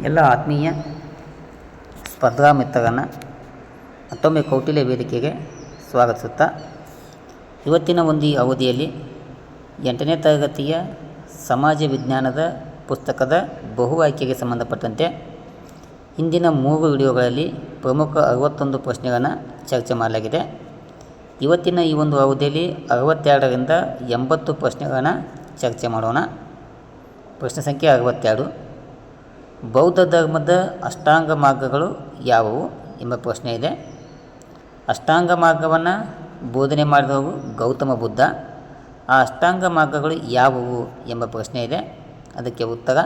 ಎಲ್ಲ ಆತ್ಮೀಯ ಸ್ಪರ್ಧಾ ಮಿತ್ರರನ್ನು ಮತ್ತೊಮ್ಮೆ ಕೌಟಿಲ್ಯ ವೇದಿಕೆಗೆ ಸ್ವಾಗತಿಸುತ್ತಾ ಇವತ್ತಿನ ಒಂದು ಅವಧಿಯಲ್ಲಿ ಎಂಟನೇ ತರಗತಿಯ ಸಮಾಜ ವಿಜ್ಞಾನದ ಪುಸ್ತಕದ ಬಹು ಆಯ್ಕೆಗೆ ಸಂಬಂಧಪಟ್ಟಂತೆ ಹಿಂದಿನ ಮೂರು ವಿಡಿಯೋಗಳಲ್ಲಿ ಪ್ರಮುಖ ಅರವತ್ತೊಂದು ಪ್ರಶ್ನೆಗಳನ್ನು ಚರ್ಚೆ ಮಾಡಲಾಗಿದೆ. ಇವತ್ತಿನ ಈ ಒಂದು ಅವಧಿಯಲ್ಲಿ ಅರವತ್ತೆರಡರಿಂದ ಎಂಬತ್ತು ಪ್ರಶ್ನೆಗಳನ್ನು ಚರ್ಚೆ ಮಾಡೋಣ. ಪ್ರಶ್ನೆ ಸಂಖ್ಯೆ ಅರವತ್ತೆರಡು. ಬೌದ್ಧ ಧರ್ಮದ ಅಷ್ಟಾಂಗ ಮಾರ್ಗಗಳು ಯಾವುವು ಎಂಬ ಪ್ರಶ್ನೆ ಇದೆ. ಅಷ್ಟಾಂಗ ಮಾರ್ಗವನ್ನು ಬೋಧನೆ ಮಾಡಿದವರು ಗೌತಮ ಬುದ್ಧ. ಆ ಅಷ್ಟಾಂಗ ಮಾರ್ಗಗಳು ಯಾವುವು ಎಂಬ ಪ್ರಶ್ನೆ ಇದೆ. ಅದಕ್ಕೆ ಉತ್ತರ,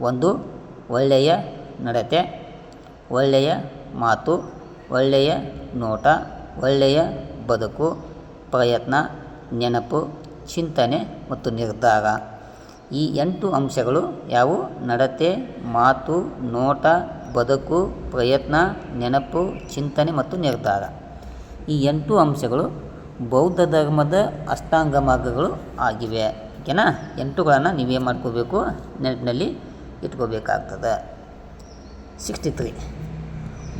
ಒಂದು, ಒಳ್ಳೆಯ ನಡತೆ, ಒಳ್ಳೆಯ ಮಾತು, ಒಳ್ಳೆಯ ನೋಟ, ಒಳ್ಳೆಯ ಬದುಕು, ಪ್ರಯತ್ನ, ನೆನಪು, ಚಿಂತನೆ ಮತ್ತು ನಿರ್ಧಾರ. ಈ ಎಂಟು ಅಂಶಗಳು ಯಾವುವು? ನಡತೆ, ಮಾತು, ನೋಟ, ಬದುಕು, ಪ್ರಯತ್ನ, ನೆನಪು, ಚಿಂತನೆ ಮತ್ತು ನಿರ್ಧಾರ. ಈ ಎಂಟು ಅಂಶಗಳು ಬೌದ್ಧ ಧರ್ಮದ ಅಷ್ಟಾಂಗ ಮಾರ್ಗಗಳು ಆಗಿವೆ. ಓಕೆನಾ? ಎಂಟುಗಳನ್ನು ನೀವೇ ಮಾಡ್ಕೋಬೇಕು? ನೆನಪಿನಲ್ಲಿ ಇಟ್ಕೋಬೇಕಾಗ್ತದೆ. ಸಿಕ್ಸ್ಟಿ ತ್ರೀ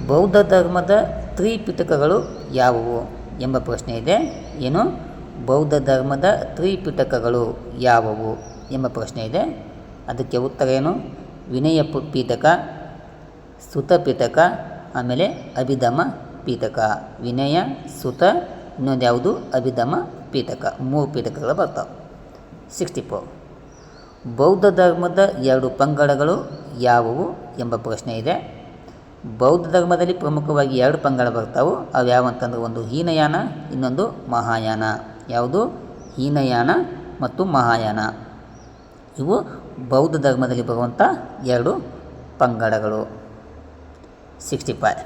ಬೌದ್ಧ ಧರ್ಮದ ತ್ರಿಪಿಟಕಗಳು ಯಾವುವು ಎಂಬ ಪ್ರಶ್ನೆ ಇದೆ. ಏನು? ಬೌದ್ಧ ಧರ್ಮದ ತ್ರಿಪಿಟಕಗಳು ಯಾವುವು? ಎಂಬ ಪ್ರಶ್ನೆ ಇದೆ. ಅದಕ್ಕೆ ಉತ್ತರ ಏನು? ವಿನಯ ಪೀಠಕ ಸುತ ಪೀಠಕ, ಆಮೇಲೆ ಅಭಿಧಮ ಪೀಠಕ. ವಿನಯ ಸುತ ಇನ್ನೊಂದು ಯಾವುದು? ಅಭಿಧಮ ಪೀಠಕ. ಮೂರು ಪೀಠಕಗಳು ಬರ್ತಾವೆ. ಸಿಕ್ಸ್ಟಿ ಫೋರ್ ಬೌದ್ಧ ಧರ್ಮದ ಎರಡು ಪಂಗಡಗಳು ಯಾವುವು ಎಂಬ ಪ್ರಶ್ನೆ ಇದೆ. ಬೌದ್ಧ ಧರ್ಮದಲ್ಲಿ ಪ್ರಮುಖವಾಗಿ ಎರಡು ಪಂಗಡ ಬರ್ತಾವೆ. ಅವು ಯಾವ ಅಂತಂದ್ರೆ ಒಂದು ಹೀನಯಾನ, ಇನ್ನೊಂದು ಮಹಾಯಾನ. ಯಾವುದು? ಹೀನಯಾನ ಮತ್ತು ಮಹಾಯಾನ. ಇವು ಬೌದ್ಧ ಧರ್ಮದಲ್ಲಿ ಬರುವಂಥ ಎರಡು ಪಂಗಡಗಳು. ಸಿಕ್ಸ್ಟಿ ಫೈವ್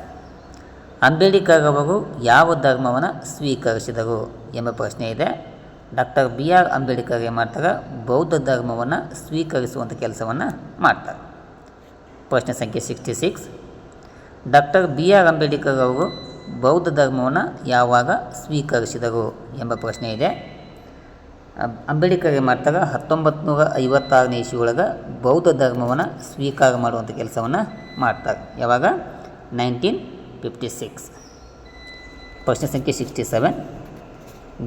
ಅಂಬೇಡ್ಕರ್ ಅವರು ಯಾವ ಧರ್ಮವನ್ನು ಸ್ವೀಕರಿಸಿದರು ಎಂಬ ಪ್ರಶ್ನೆ ಇದೆ. ಡಾಕ್ಟರ್ ಬಿ ಆರ್ ಅಂಬೇಡ್ಕರ್ ಏನು ಮಾಡ್ತಾರೆ? ಬೌದ್ಧ ಧರ್ಮವನ್ನು ಸ್ವೀಕರಿಸುವಂಥ ಕೆಲಸವನ್ನು ಮಾಡ್ತಾರೆ. ಪ್ರಶ್ನೆ ಸಂಖ್ಯೆ sixty six doctor B R Ambedkar ಅವರು ಬೌದ್ಧ ಧರ್ಮವನ್ನು ಯಾವಾಗ ಸ್ವೀಕರಿಸಿದರು ಎಂಬ ಪ್ರಶ್ನೆ ಇದೆ. ಅಂಬೇಡ್ಕರ್ ಮಾಡ್ತಾರೆ ಹತ್ತೊಂಬತ್ತು ನೂರ ಐವತ್ತಾರನೇ ಇಸ್ವಿ ಒಳಗೆ ಬೌದ್ಧ ಧರ್ಮವನ್ನು ಸ್ವೀಕಾರ ಮಾಡುವಂಥ ಕೆಲಸವನ್ನು ಮಾಡ್ತಾರೆ. ಯಾವಾಗ? Nineteen fifty six. ಪ್ರಶ್ನೆ ಸಂಖ್ಯೆ ಸಿಕ್ಸ್ಟಿ ಸೆವೆನ್.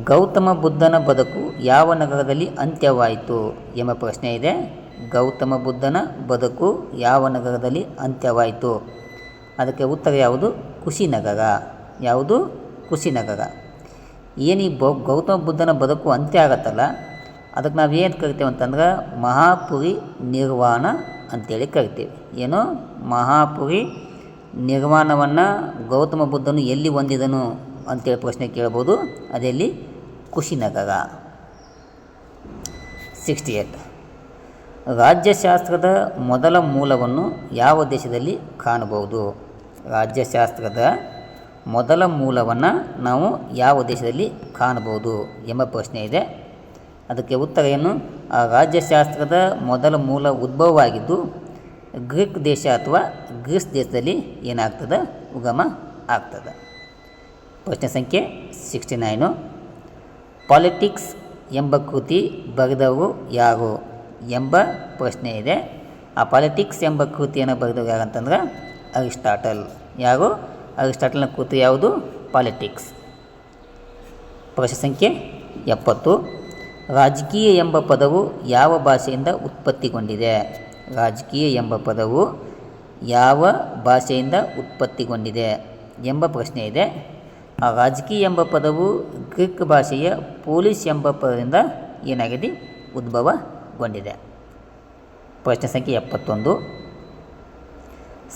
ಗೌತಮ ಬುದ್ಧನ ಬದುಕು ಯಾವ ನಗರದಲ್ಲಿ ಅಂತ್ಯವಾಯಿತು ಎಂಬ ಪ್ರಶ್ನೆ ಇದೆ. ಗೌತಮ ಬುದ್ಧನ ಬದುಕು ಯಾವ ನಗರದಲ್ಲಿ ಅಂತ್ಯವಾಯಿತು? ಅದಕ್ಕೆ ಉತ್ತರ ಯಾವುದು? ಕುಶಿನಗರ. ಯಾವುದು? ಕುಶಿನಗರ. ಏನು ಬೌ ಗೌತಮ ಬುದ್ಧನ ಬದುಕು ಅಂತ್ಯ ಆಗತ್ತಲ್ಲ? ಅದಕ್ಕೆ ನಾವು ಏನು ಕರಿತೇವೆ ಅಂತಂದ್ರೆ ಮಹಾಪುರಿ ನಿರ್ವಾಣ ಅಂತೇಳಿ ಕರಿತೇವೆ. ಏನು? ಮಹಾಪುರಿ ನಿರ್ವಾಣವನ್ನು ಗೌತಮ ಬುದ್ಧನು ಎಲ್ಲಿ ಹೊಂದಿದನು ಅಂತೇಳಿ ಪ್ರಶ್ನೆ ಕೇಳ್ಬೋದು. ಅದೆಲ್ಲಿ? ಕುಶಿನಗರ. ಸಿಕ್ಸ್ಟಿ ಏಟ್ ರಾಜ್ಯಶಾಸ್ತ್ರದ ಮೊದಲ ಮೂಲವನ್ನು ಯಾವ ದೇಶದಲ್ಲಿ ಕಾಣಬಹುದು? ರಾಜ್ಯಶಾಸ್ತ್ರದ ಮೊದಲ ಮೂಲವನ್ನು ನಾವು ಯಾವ ದೇಶದಲ್ಲಿ ಕಾಣಬಹುದು ಎಂಬ ಪ್ರಶ್ನೆ ಇದೆ. ಅದಕ್ಕೆ ಉತ್ತರ ಏನು? ರಾಜ್ಯಶಾಸ್ತ್ರದ ಮೊದಲ ಮೂಲ ಉದ್ಭವವಾಗಿದ್ದು, ಗ್ರೀಕ್ ದೇಶ ಅಥವಾ ಗ್ರೀಸ್ ದೇಶದಲ್ಲಿ ಏನಾಗ್ತದೆ? ಉಗಮ ಆಗ್ತದೆ. ಪ್ರಶ್ನೆ ಸಂಖ್ಯೆ ಸಿಕ್ಸ್ಟಿ ನೈನು. ಪಾಲಿಟಿಕ್ಸ್ ಎಂಬ ಕೃತಿ ಬರೆದವರು ಯಾರು ಎಂಬ ಪ್ರಶ್ನೆ ಇದೆ. ಆ ಪಾಲಿಟಿಕ್ಸ್ ಎಂಬ ಕೃತಿಯನ್ನು ಬರೆದವರು ಯಾರಂತಂದ್ರೆ ಅರಿಸ್ಟಾಟಲ್. ಯಾರು? ಅರಿಸ್ಟಾಟಲ್ನ ಕೃತಿ ಯಾವುದು? ಪಾಲಿಟಿಕ್ಸ್ ಪ್ರಶ್ನೆ ಸಂಖ್ಯೆ ಎಪ್ಪತ್ತು. ರಾಜಕೀಯ ಎಂಬ ಪದವು ಯಾವ ಭಾಷೆಯಿಂದ ಉತ್ಪತ್ತಿಗೊಂಡಿದೆ? ರಾಜಕೀಯ ಎಂಬ ಪದವು ಯಾವ ಭಾಷೆಯಿಂದ ಉತ್ಪತ್ತಿಗೊಂಡಿದೆ ಎಂಬ ಪ್ರಶ್ನೆ ಇದೆ. ಆ ರಾಜಕೀಯ ಎಂಬ ಪದವು ಗ್ರೀಕ್ ಭಾಷೆಯ ಪೊಲೀಸ್ ಎಂಬ ಪದದಿಂದ ಏನಾಗಿದೆ? ಉದ್ಭವಗೊಂಡಿದೆ. ಪ್ರಶ್ನೆ ಸಂಖ್ಯೆ ಎಪ್ಪತ್ತೊಂದು.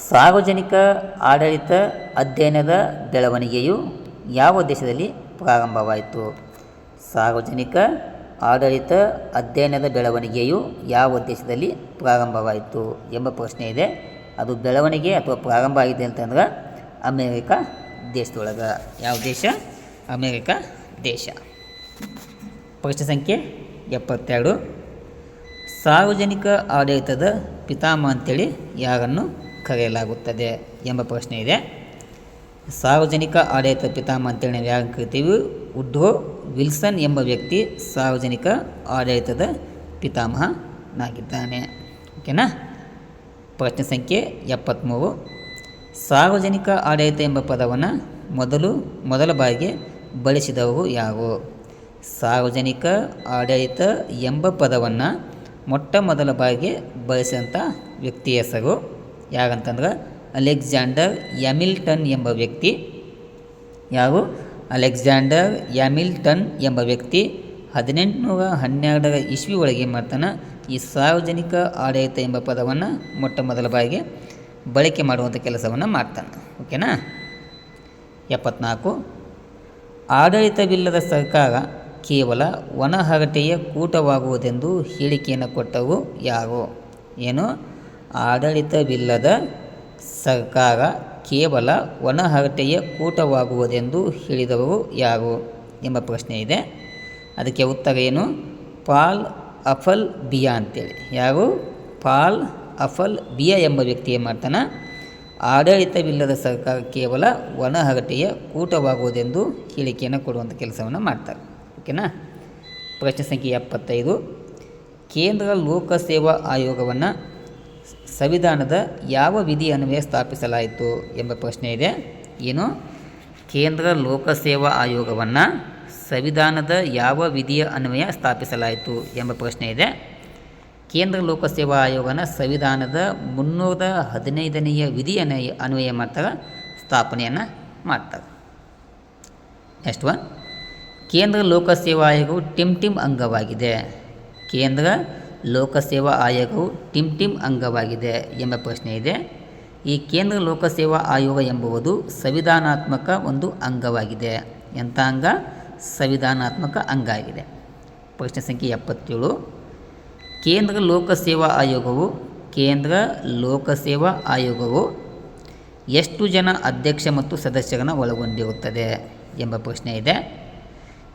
ಸಾರ್ವಜನಿಕ ಆಡಳಿತ ಅಧ್ಯಯನದ ಬೆಳವಣಿಗೆಯು ಯಾವ ದೇಶದಲ್ಲಿ ಪ್ರಾರಂಭವಾಯಿತು? ಸಾರ್ವಜನಿಕ ಆಡಳಿತ ಅಧ್ಯಯನದ ಬೆಳವಣಿಗೆಯು ಯಾವ ದೇಶದಲ್ಲಿ ಪ್ರಾರಂಭವಾಯಿತು ಎಂಬ ಪ್ರಶ್ನೆ ಇದೆ. ಅದು ಬೆಳವಣಿಗೆ ಅಥವಾ ಪ್ರಾರಂಭ ಆಗಿದೆ ಅಂತಂದ್ರೆ ಅಮೇರಿಕ ದೇಶದೊಳಗೆ. ಯಾವ ದೇಶ? ಅಮೇರಿಕ ದೇಶ. ಪ್ರಶ್ನೆ ಸಂಖ್ಯೆ ಎಪ್ಪತ್ತೆರಡು. ಸಾರ್ವಜನಿಕ ಆಡಳಿತದ ಪಿತಾಮಹ ಅಂತೇಳಿ ಯಾರನ್ನು ಕರೆಯಲಾಗುತ್ತದೆ ಎಂಬ ಪ್ರಶ್ನೆ ಇದೆ. ಸಾರ್ವಜನಿಕ ಆಡಳಿತ ಪಿತಾಮಹ ಅಂತೇಳಿ ಯಾರನ್ನು ಕರಿತೀವಿ ಉಡ್ರೋ ವಿಲ್ಸನ್ ಎಂಬ ವ್ಯಕ್ತಿ ಸಾರ್ವಜನಿಕ ಆಡಳಿತದ ಪಿತಾಮಹನಾಗಿದ್ದಾನೆ. ಓಕೆನಾ? ಪ್ರಶ್ನೆ ಸಂಖ್ಯೆ ಎಪ್ಪತ್ತ್ಮೂರು ಸಾರ್ವಜನಿಕ ಆಡಳಿತ ಎಂಬ ಪದವನ್ನು ಮೊದಲು, ಮೊದಲ ಬಾರಿಗೆ ಬಳಸಿದವರು ಯಾರು? ಸಾರ್ವಜನಿಕ ಆಡಳಿತ ಎಂಬ ಪದವನ್ನು ಮೊಟ್ಟ ಮೊದಲ ಬಾರಿಗೆ ಬಳಸಿದಂಥ ವ್ಯಕ್ತಿ ಹೆಸರು ಯಾರಂತಂದ್ರೆ ಅಲೆಕ್ಸಾಂಡರ್ ಯಮಿಲ್ಟನ್ ಎಂಬ ವ್ಯಕ್ತಿ. ಯಾರು? ಅಲೆಕ್ಸಾಂಡರ್ ಯಮಿಲ್ಟನ್ ಎಂಬ ವ್ಯಕ್ತಿ. ಹದಿನೆಂಟುನೂರ ಹನ್ನೆರಡರ ಇಸ್ವಿ ಒಳಗೆ ಮಾಡ್ತಾನೆ ಈ ಸಾರ್ವಜನಿಕ ಆಡಳಿತ ಎಂಬ ಪದವನ್ನು ಮೊಟ್ಟ ಮೊದಲ ಬಾರಿಗೆ ಬಳಕೆ ಮಾಡುವಂಥ ಕೆಲಸವನ್ನು ಮಾಡ್ತಾನೆ. ಓಕೆನಾ? ಎಪ್ಪತ್ನಾಲ್ಕು. ಆಡಳಿತವಿಲ್ಲದ ಸರ್ಕಾರ ಕೇವಲ ಒಣಹರಟೆಯ ಕೂಟವಾಗುವುದೆಂದು ಹೇಳಿಕೆಯನ್ನು ಕೊಟ್ಟವು ಯಾರು? ಏನು? ಆಡಳಿತವಿಲ್ಲದ ಸರ್ಕಾರ ಕೇವಲ ಒಣಹರಟೆಯ ಕೂಟವಾಗುವುದೆಂದು ಹೇಳಿದವರು ಯಾರು ಎಂಬ ಪ್ರಶ್ನೆ ಇದೆ. ಅದಕ್ಕೆ ಉತ್ತರ ಏನು? ಪಾಲ್ ಅಫಲ್ ಬಿಯಾ ಅಂತೇಳಿ. ಯಾರು? ಪಾಲ್ ಅಫಲ್ ಬಿಯಾ ಎಂಬ ವ್ಯಕ್ತಿ ಏನು ಮಾಡ್ತಾನೆ. ಆಡಳಿತವಿಲ್ಲದ ಸರ್ಕಾರ ಕೇವಲ ಒಣಹರಟೆಯ ಕೂಟವಾಗುವುದೆಂದು ಹೇಳಿಕೆಯನ್ನು ಕೊಡುವಂಥ ಕೆಲಸವನ್ನು ಮಾಡ್ತಾರೆ. ಓಕೆನಾ? ಪ್ರಶ್ನೆ ಸಂಖ್ಯೆ ಎಪ್ಪತ್ತೈದು. ಕೇಂದ್ರ ಲೋಕಸೇವಾ ಆಯೋಗವನ್ನು ಸಂವಿಧಾನದ ಯಾವ ವಿಧಿ ಅನ್ವಯ ಸ್ಥಾಪಿಸಲಾಯಿತು ಎಂಬ ಪ್ರಶ್ನೆ ಇದೆ. ಏನು? ಕೇಂದ್ರ ಲೋಕಸೇವಾ ಆಯೋಗವನ್ನು ಸಂವಿಧಾನದ ಯಾವ ವಿಧಿಯ ಅನ್ವಯ ಸ್ಥಾಪಿಸಲಾಯಿತು ಎಂಬ ಪ್ರಶ್ನೆ ಇದೆ. ಕೇಂದ್ರ ಲೋಕಸೇವಾ ಆಯೋಗನ ಸಂವಿಧಾನದ ಮುನ್ನೂರ ಹದಿನೈದನೆಯ ವಿಧಿ ಅನ್ವಯ ಅನ್ವಯ ಮಾಡ್ತಾರೆ, ಸ್ಥಾಪನೆಯನ್ನು ಮಾಡ್ತಾರೆ. ನೆಕ್ಸ್ಟ್ ಒನ್ ಕೇಂದ್ರ ಲೋಕಸೇವಾ ಆಯೋಗವು ಟಿಮ್ ಟಿಮ್ ಅಂಗವಾಗಿದೆ. ಕೇಂದ್ರ ಲೋಕಸೇವಾ ಆಯೋಗವು ಟಿಮ್ ಟಿಮ್ ಅಂಗವಾಗಿದೆ ಎಂಬ ಪ್ರಶ್ನೆ ಇದೆ. ಈ ಕೇಂದ್ರ ಲೋಕಸೇವಾ ಆಯೋಗ ಎಂಬುವುದು ಸಂವಿಧಾನಾತ್ಮಕ ಒಂದು ಅಂಗವಾಗಿದೆ. ಎಂಥ ಅಂಗ ಸಂವಿಧಾನಾತ್ಮಕ ಅಂಗ ಆಗಿದೆ ಪ್ರಶ್ನೆ ಸಂಖ್ಯೆ ಎಪ್ಪತ್ತೇಳು. ಕೇಂದ್ರ ಲೋಕಸೇವಾ ಆಯೋಗವು, ಕೇಂದ್ರ ಲೋಕಸೇವಾ ಆಯೋಗವು ಎಷ್ಟು ಜನ ಅಧ್ಯಕ್ಷ ಮತ್ತು ಸದಸ್ಯರನ್ನು ಒಳಗೊಂಡಿರುತ್ತದೆ ಎಂಬ ಪ್ರಶ್ನೆ ಇದೆ.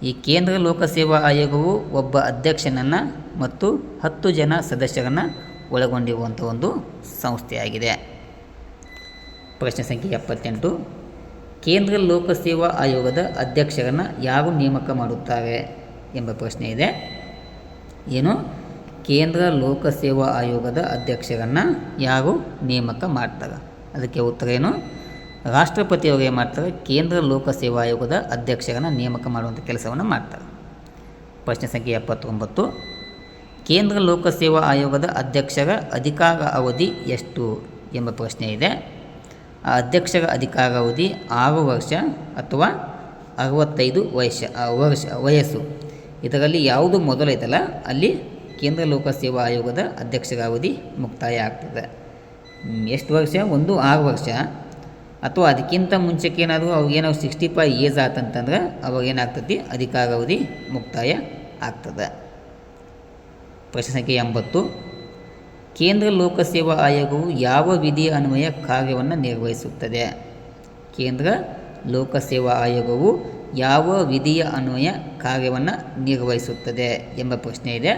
ಈ ಕೇಂದ್ರ ಲೋಕಸೇವಾ ಆಯೋಗವು ಒಬ್ಬ ಅಧ್ಯಕ್ಷನನ್ನು ಮತ್ತು ಹತ್ತು ಜನ ಸದಸ್ಯರನ್ನು ಒಳಗೊಂಡಿರುವಂಥ ಒಂದು ಸಂಸ್ಥೆಯಾಗಿದೆ. ಪ್ರಶ್ನೆ ಸಂಖ್ಯೆ ಎಪ್ಪತ್ತೆಂಟು. ಕೇಂದ್ರ ಲೋಕಸೇವಾ ಆಯೋಗದ ಅಧ್ಯಕ್ಷರನ್ನು ಯಾರು ನೇಮಕ ಮಾಡುತ್ತಾರೆ ಎಂಬ ಪ್ರಶ್ನೆ ಇದೆ. ಏನು? ಕೇಂದ್ರ ಲೋಕಸೇವಾ ಆಯೋಗದ ಅಧ್ಯಕ್ಷರನ್ನು ಯಾರು ನೇಮಕ ಮಾಡ್ತಾರೆ? ಅದಕ್ಕೆ ಉತ್ತರ ಏನು? ರಾಷ್ಟ್ರಪತಿಯವರು ಏನು ಮಾಡ್ತಾರೆ? ಕೇಂದ್ರ ಲೋಕಸೇವಾ ಆಯೋಗದ ಅಧ್ಯಕ್ಷರನ್ನು ನೇಮಕ ಮಾಡುವಂಥ ಕೆಲಸವನ್ನು ಮಾಡ್ತಾರೆ. ಪ್ರಶ್ನೆ ಸಂಖ್ಯೆ ಎಪ್ಪತ್ತೊಂಬತ್ತು. ಕೇಂದ್ರ ಲೋಕಸೇವಾ ಆಯೋಗದ ಅಧ್ಯಕ್ಷರ ಅಧಿಕಾರ ಅವಧಿ ಎಷ್ಟು ಎಂಬ ಪ್ರಶ್ನೆ ಇದೆ. ಆ ಅಧ್ಯಕ್ಷರ ಅಧಿಕಾರ ಅವಧಿ ಆರು ವರ್ಷ ಅಥವಾ ಅರವತ್ತೈದು ವಯಸ್ಸ ವರ್ಷ, ವಯಸ್ಸು. ಇದರಲ್ಲಿ ಯಾವುದು ಮೊದಲೈತಲ್ಲ ಅಲ್ಲಿ ಕೇಂದ್ರ ಲೋಕಸೇವಾ ಆಯೋಗದ ಅಧ್ಯಕ್ಷರ ಅವಧಿ ಮುಕ್ತಾಯ ಆಗ್ತದೆ. ಎಷ್ಟು ವರ್ಷ? ಒಂದು ಆರು ವರ್ಷ. ಅಥವಾ ಅದಕ್ಕಿಂತ ಮುಂಚೆಕ್ಕೆ ಏನಾದರೂ ಅವ್ರಿಗೇನೋ ಸಿಕ್ಸ್ಟಿ ಫೈವ್ ಏಜ್ ಆತಂತಂದ್ರೆ ಅವಾಗ ಏನಾಗ್ತತಿ? ಅಧಿಕಾರಾವಧಿ ಮುಕ್ತಾಯ ಆಗ್ತದೆ. ಪ್ರಶ್ನೆ ಸಂಖ್ಯೆ ಎಂಬತ್ತು. ಕೇಂದ್ರ ಲೋಕಸೇವಾ ಆಯೋಗವು ಯಾವ ವಿಧಿಯ ಅನ್ವಯ ಕಾರ್ಯವನ್ನು ನಿರ್ವಹಿಸುತ್ತದೆ? ಕೇಂದ್ರ ಲೋಕಸೇವಾ ಆಯೋಗವು ಯಾವ ವಿಧಿಯ ಅನ್ವಯ ಕಾರ್ಯವನ್ನು ನಿರ್ವಹಿಸುತ್ತದೆ ಎಂಬ ಪ್ರಶ್ನೆ ಇದೆ.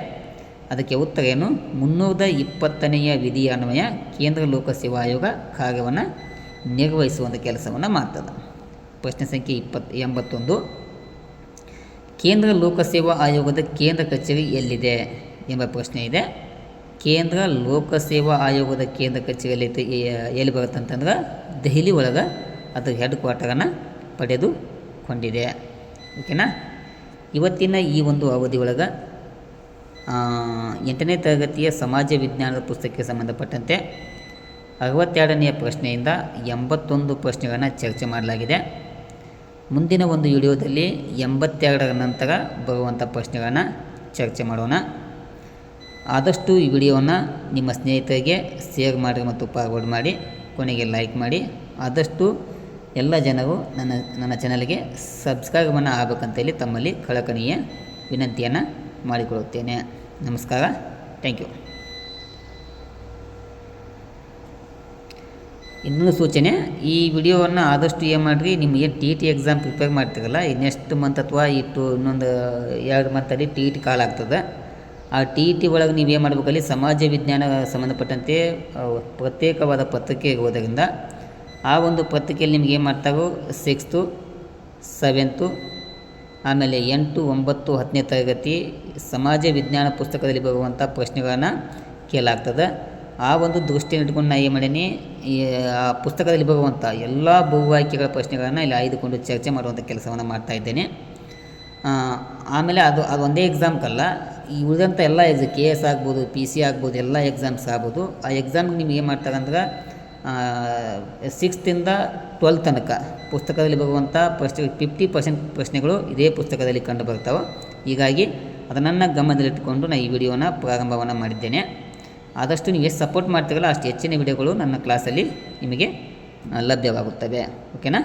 ಅದಕ್ಕೆ ಉತ್ತರ ಏನು? ಮುನ್ನೂರ ಇಪ್ಪತ್ತನೆಯ ವಿಧಿಯ ಅನ್ವಯ ಕೇಂದ್ರ ಲೋಕಸೇವಾ ಆಯೋಗ ಕಾರ್ಯವನ್ನು ನಿರ್ವಹಿಸುವಂಥ ಕೆಲಸವನ್ನು ಮಾಡ್ತದೆ. ಪ್ರಶ್ನೆ ಸಂಖ್ಯೆ ಇಪ್ಪತ್ತು ಎಂಬತ್ತೊಂದು. ಕೇಂದ್ರ ಲೋಕಸೇವಾ ಆಯೋಗದ ಕೇಂದ್ರ ಕಚೇರಿ ಎಲ್ಲಿದೆ ಎಂಬ ಪ್ರಶ್ನೆ ಇದೆ. ಕೇಂದ್ರ ಲೋಕಸೇವಾ ಆಯೋಗದ ಕೇಂದ್ರ ಕಚೇರಿ ಎಲ್ಲಿ ಎಲ್ಲಿ ಬರುತ್ತೆ ಅಂತಂದ್ರೆ ದೆಹಲಿ ಒಳಗೆ ಅದು ಹೆಡ್ ಕ್ವಾರ್ಟರನ್ನು ಪಡೆದುಕೊಂಡಿದೆ. ಓಕೆನಾ? ಇವತ್ತಿನ ಈ ಒಂದು ಅವಧಿ ಒಳಗೆ ಆ, ಎಂಟನೇ ತರಗತಿಯ ಸಮಾಜ ವಿಜ್ಞಾನದ ಪುಸ್ತಕಕ್ಕೆ ಸಂಬಂಧಪಟ್ಟಂತೆ ಅರವತ್ತೆರಡನೆಯ ಪ್ರಶ್ನೆಯಿಂದ ಎಂಬತ್ತೊಂದು ಪ್ರಶ್ನೆಗಳನ್ನು ಚರ್ಚೆ ಮಾಡಲಾಗಿದೆ. ಮುಂದಿನ ಒಂದು ವಿಡಿಯೋದಲ್ಲಿ ಎಂಬತ್ತೆರಡರ ನಂತರ ಬರುವಂಥ ಪ್ರಶ್ನೆಗಳನ್ನು ಚರ್ಚೆ ಮಾಡೋಣ. ಆದಷ್ಟು ಈ ವಿಡಿಯೋವನ್ನು ನಿಮ್ಮ ಸ್ನೇಹಿತರಿಗೆ ಶೇರ್ ಮಾಡಿ ಮತ್ತು ಫಾರ್ವರ್ಡ್ ಮಾಡಿ, ಕೊನೆಗೆ ಲೈಕ್ ಮಾಡಿ. ಆದಷ್ಟು ಎಲ್ಲ ಜನರು ನನ್ನ ನನ್ನ ಚಾನಲ್ಗೆ ಸಬ್ಸ್ಕ್ರೈಬನ್ನು ಆಗಬೇಕಂತೇಳಿ ತಮ್ಮಲ್ಲಿ ಕಳಕಣೀಯ ವಿನಂತಿಯನ್ನು ಮಾಡಿಕೊಳ್ಳುತ್ತೇನೆ. ನಮಸ್ಕಾರ. Thank you. ಇನ್ನೊಂದು ಸೂಚನೆ, ಈ ವಿಡಿಯೋವನ್ನು ಆದಷ್ಟು ಏನು ಮಾಡಿರಿ, ನಿಮಗೆ ಏನು ಟಿ ಟಿ ಎಕ್ಸಾಮ್ ಪ್ರಿಪೇರ್ ಮಾಡ್ತೀರಲ್ಲ ನೆಕ್ಸ್ಟ್ ಮಂತ್ ಅಥವಾ ಇಟ್ಟು ಇನ್ನೊಂದು ಎರಡು ಮಂತಲ್ಲಿ ಟಿ ಟಿ ಕಾಲ್ ಆಗ್ತದೆ. ಆ ಟಿ ಟಿ ಒಳಗೆ ನೀವು ಏನು ಮಾಡಬೇಕಲ್ಲಿ ಸಮಾಜ ವಿಜ್ಞಾನ ಸಂಬಂಧಪಟ್ಟಂತೆ ಪ್ರತ್ಯೇಕವಾದ ಪತ್ರಿಕೆ ಇರೋದರಿಂದ ಆ ಒಂದು ಪತ್ರಿಕೆಯಲ್ಲಿ ನಿಮ್ಗೆ ಏನು ಮಾಡ್ತಾರೋ ಸಿಕ್ಸ್ತು ಸೆವೆಂತು ಆಮೇಲೆ ಎಂಟು, ಒಂಬತ್ತು, ಹತ್ತನೇ ತರಗತಿ, ಸಮಾಜ ವಿಜ್ಞಾನ ಪುಸ್ತಕದಲ್ಲಿ ಬರುವಂಥ ಪ್ರಶ್ನೆಗಳನ್ನು ಕೇಳಾಗ್ತದೆ ಆ ಒಂದು ದೃಷ್ಟಿಯನ್ನು ಇಟ್ಕೊಂಡು ನಾ ಏನು ಮಾಡೀನಿ, ಈ, ಆ ಪುಸ್ತಕದಲ್ಲಿ ಬರುವಂಥ ಎಲ್ಲ ಬಹುವಾಕ್ಯಗಳ ಪ್ರಶ್ನೆಗಳನ್ನು ಇಲ್ಲಿ ಆಯ್ದುಕೊಂಡು ಚರ್ಚೆ ಮಾಡುವಂಥ ಕೆಲಸವನ್ನು ಮಾಡ್ತಾ ಇದ್ದೇನೆ. ಆಮೇಲೆ ಅದು ಅದು ಒಂದೇ ಎಕ್ಸಾಮ್ಗಲ್ಲ ಈ ಉಳಿದಂಥ ಎಲ್ಲ ಎಕ್ಸಾಮ್ ಕೆ ಎಸ್ ಆಗ್ಬೋದು ಪಿ ಸಿ ಆಗ್ಬೋದು, ಎಲ್ಲ ಎಕ್ಸಾಮ್ಸ್ ಆಗ್ಬೋದು. ಆ ಎಕ್ಸಾಮ್ಗೆ ನಿಮ್ಗೆ ಏನು ಮಾಡ್ತಾರೆ ಅಂದ್ರೆ ಸಿಕ್ಸ್ತಿಂದ ಟ್ವೆಲ್ತ್ ತನಕ ಪುಸ್ತಕದಲ್ಲಿ ಬರುವಂಥ ಪ್ರಶ್ನೆ ಫಿಫ್ಟಿ ಪರ್ಸೆಂಟ್ ಪ್ರಶ್ನೆಗಳು ಇದೇ ಪುಸ್ತಕದಲ್ಲಿ ಕಂಡು ಬರ್ತಾವೆ ಹೀಗಾಗಿ ಅದನ್ನು ಗಮನದಲ್ಲಿಟ್ಟುಕೊಂಡು ನಾನು ಈ ವಿಡಿಯೋನ ಪ್ರಾರಂಭವನ್ನು ಮಾಡಿದ್ದೇನೆ. ಆದಷ್ಟು ನೀವು ಎಷ್ಟು ಸಪೋರ್ಟ್ ಮಾಡ್ತೀರಲ್ಲ ಅಷ್ಟು ಹೆಚ್ಚಿನ ವಿಡಿಯೋಗಳು ನನ್ನ ಕ್ಲಾಸಲ್ಲಿ ನಿಮಗೆ ಲಭ್ಯವಾಗುತ್ತವೆ. ಓಕೆನಾ